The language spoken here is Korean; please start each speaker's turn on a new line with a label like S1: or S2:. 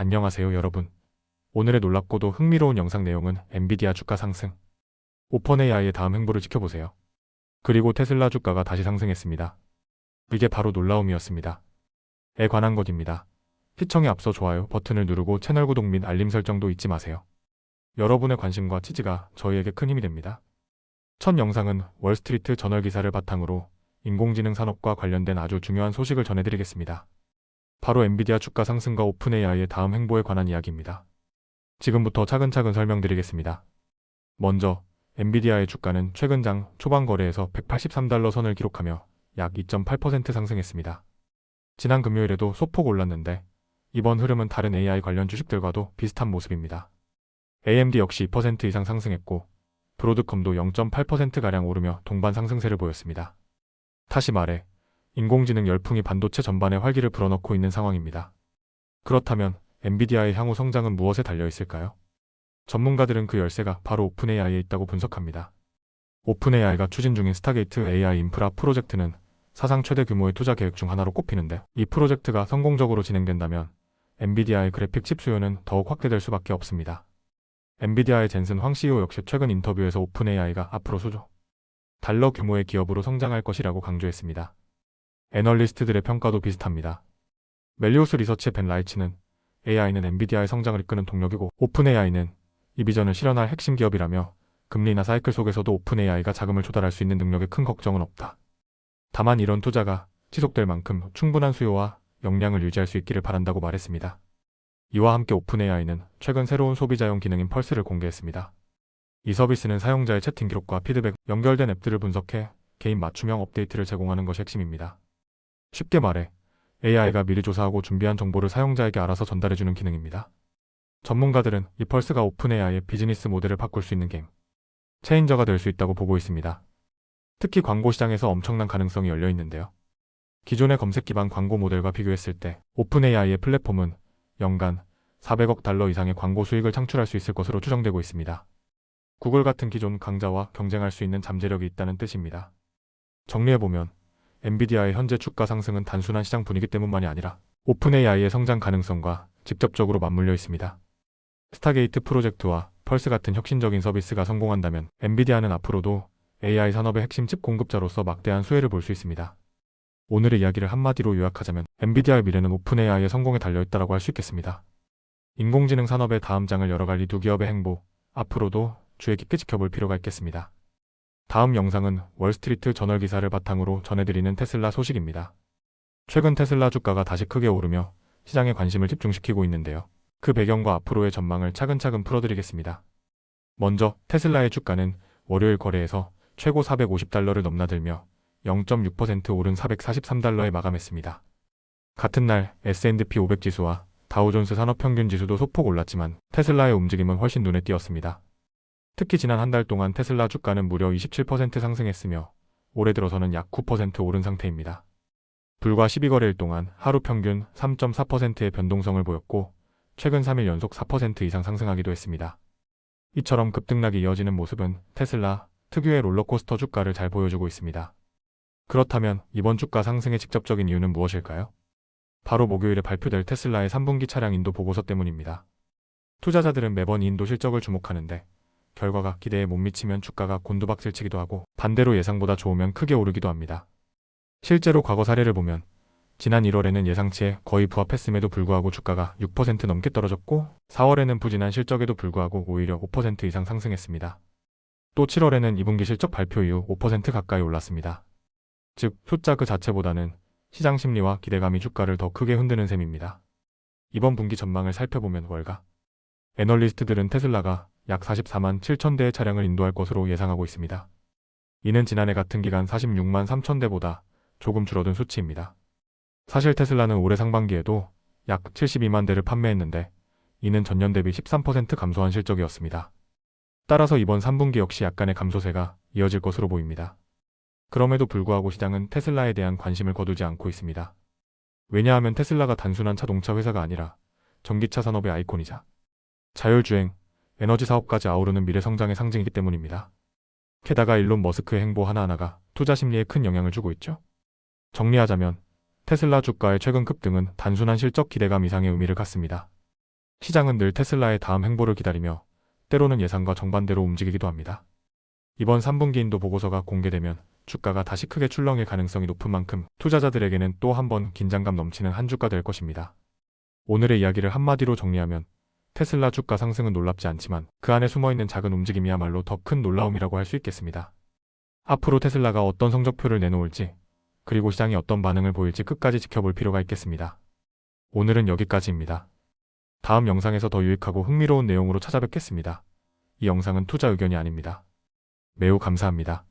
S1: 안녕하세요 여러분. 오늘의 놀랍고도 흥미로운 영상 내용은 엔비디아 주가 상승. 오픈 AI의 다음 행보를 지켜보세요. 그리고 테슬라 주가가 다시 상승했습니다. 이게 바로 놀라움이었습니다. 에 관한 것입니다. 시청에 앞서 좋아요 버튼을 누르고 채널 구독 및 알림 설정도 잊지 마세요. 여러분의 관심과 지지가 저희에게 큰 힘이 됩니다. 첫 영상은 월스트리트 저널 기사를 바탕으로 인공지능 산업과 관련된 아주 중요한 소식을 전해드리겠습니다. 바로 엔비디아 주가 상승과 오픈 AI의 다음 행보에 관한 이야기입니다. 지금부터 차근차근 설명드리겠습니다. 먼저 엔비디아의 주가는 최근 장 초반 거래에서 183달러 선을 기록하며 약 2.8% 상승했습니다. 지난 금요일에도 소폭 올랐는데 이번 흐름은 다른 AI 관련 주식들과도 비슷한 모습입니다. AMD 역시 2% 이상 상승했고 브로드컴도 0.8%가량 오르며 동반 상승세를 보였습니다. 다시 말해 인공지능 열풍이 반도체 전반에 활기를 불어넣고 있는 상황입니다. 그렇다면 엔비디아의 향후 성장은 무엇에 달려 있을까요? 전문가들은 그 열쇠가 바로 오픈 AI에 있다고 분석합니다. 오픈 AI가 추진 중인 스타게이트 AI 인프라 프로젝트는 사상 최대 규모의 투자 계획 중 하나로 꼽히는데 이 프로젝트가 성공적으로 진행된다면 엔비디아의 그래픽 칩 수요는 더욱 확대될 수밖에 없습니다. 엔비디아의 젠슨 황 CEO 역시 최근 인터뷰에서 오픈 AI가 앞으로 수조 달러 규모의 기업으로 성장할 것이라고 강조했습니다. 애널리스트들의 평가도 비슷합니다. 멜리오스 리서치의 벤 라이치는 AI는 엔비디아의 성장을 이끄는 동력이고 오픈 AI는 이 비전을 실현할 핵심 기업이라며 금리나 사이클 속에서도 오픈 AI가 자금을 조달할 수 있는 능력에 큰 걱정은 없다. 다만 이런 투자가 지속될 만큼 충분한 수요와 역량을 유지할 수 있기를 바란다고 말했습니다. 이와 함께 오픈 AI는 최근 새로운 소비자용 기능인 펄스를 공개했습니다. 이 서비스는 사용자의 채팅 기록과 피드백, 연결된 앱들을 분석해 개인 맞춤형 업데이트를 제공하는 것이 핵심입니다. 쉽게 말해 AI가 미리 조사하고 준비한 정보를 사용자에게 알아서 전달해주는 기능입니다. 전문가들은 이 펄스가 오픈 AI의 비즈니스 모델을 바꿀 수 있는 게임 체인저가 될 수 있다고 보고 있습니다. 특히 광고 시장에서 엄청난 가능성이 열려 있는데요. 기존의 검색 기반 광고 모델과 비교했을 때 오픈 AI의 플랫폼은 연간 400억 달러 이상의 광고 수익을 창출할 수 있을 것으로 추정되고 있습니다. 구글 같은 기존 강자와 경쟁할 수 있는 잠재력이 있다는 뜻입니다. 정리해보면 엔비디아의 현재 주가 상승은 단순한 시장 분위기 때문만이 아니라 오픈 AI의 성장 가능성과 직접적으로 맞물려 있습니다. 스타게이트 프로젝트와 펄스 같은 혁신적인 서비스가 성공한다면 엔비디아는 앞으로도 AI 산업의 핵심 칩 공급자로서 막대한 수혜를 볼 수 있습니다. 오늘의 이야기를 한마디로 요약하자면 엔비디아의 미래는 오픈 AI의 성공에 달려있다고 할 수 있겠습니다. 인공지능 산업의 다음 장을 열어갈 이 두 기업의 행보, 앞으로도 주의 깊게 지켜볼 필요가 있겠습니다. 다음 영상은 월스트리트 저널 기사를 바탕으로 전해드리는 테슬라 소식입니다. 최근 테슬라 주가가 다시 크게 오르며 시장의 관심을 집중시키고 있는데요. 그 배경과 앞으로의 전망을 차근차근 풀어드리겠습니다. 먼저 테슬라의 주가는 월요일 거래에서 최고 450달러를 넘나들며 0.6% 오른 443달러에 마감했습니다. 같은 날 S&P 500 지수와 다우존스 산업평균 지수도 소폭 올랐지만 테슬라의 움직임은 훨씬 눈에 띄었습니다. 특히 지난 한 달 동안 테슬라 주가는 무려 27% 상승했으며 올해 들어서는 약 9% 오른 상태입니다. 불과 12거래일 동안 하루 평균 3.4%의 변동성을 보였고 최근 3일 연속 4% 이상 상승하기도 했습니다. 이처럼 급등락이 이어지는 모습은 테슬라 특유의 롤러코스터 주가를 잘 보여주고 있습니다. 그렇다면 이번 주가 상승의 직접적인 이유는 무엇일까요? 바로 목요일에 발표될 테슬라의 3분기 차량 인도 보고서 때문입니다. 투자자들은 매번 인도 실적을 주목하는데 결과가 기대에 못 미치면 주가가 곤두박질치기도 하고 반대로 예상보다 좋으면 크게 오르기도 합니다. 실제로 과거 사례를 보면 지난 1월에는 예상치에 거의 부합했음에도 불구하고 주가가 6% 넘게 떨어졌고 4월에는 부진한 실적에도 불구하고 오히려 5% 이상 상승했습니다. 또 7월에는 2분기 실적 발표 이후 5% 가까이 올랐습니다. 즉 숫자 그 자체보다는 시장 심리와 기대감이 주가를 더 크게 흔드는 셈입니다. 이번 분기 전망을 살펴보면 월가 애널리스트들은 테슬라가 약 44만 7천 대의 차량을 인도할 것으로 예상하고 있습니다. 이는 지난해 같은 기간 46만 3천 대보다 조금 줄어든 수치입니다. 사실 테슬라는 올해 상반기에도 약 72만 대를 판매했는데 이는 전년 대비 13% 감소한 실적이었습니다. 따라서 이번 3분기 역시 약간의 감소세가 이어질 것으로 보입니다. 그럼에도 불구하고 시장은 테슬라에 대한 관심을 거두지 않고 있습니다. 왜냐하면 테슬라가 단순한 자동차 회사가 아니라 전기차 산업의 아이콘이자 자율주행, 에너지 사업까지 아우르는 미래 성장의 상징이기 때문입니다. 게다가 일론 머스크의 행보 하나하나가 투자 심리에 큰 영향을 주고 있죠. 정리하자면 테슬라 주가의 최근 급등은 단순한 실적 기대감 이상의 의미를 갖습니다. 시장은 늘 테슬라의 다음 행보를 기다리며 때로는 예상과 정반대로 움직이기도 합니다. 이번 3분기 인도 보고서가 공개되면 주가가 다시 크게 출렁일 가능성이 높은 만큼 투자자들에게는 또 한 번 긴장감 넘치는 한 주가 될 것입니다. 오늘의 이야기를 한마디로 정리하면 테슬라 주가 상승은 놀랍지 않지만 그 안에 숨어있는 작은 움직임이야말로 더 큰 놀라움이라고 할 수 있겠습니다. 앞으로 테슬라가 어떤 성적표를 내놓을지 그리고 시장이 어떤 반응을 보일지 끝까지 지켜볼 필요가 있겠습니다. 오늘은 여기까지입니다. 다음 영상에서 더 유익하고 흥미로운 내용으로 찾아뵙겠습니다. 이 영상은 투자 의견이 아닙니다. 매우 감사합니다.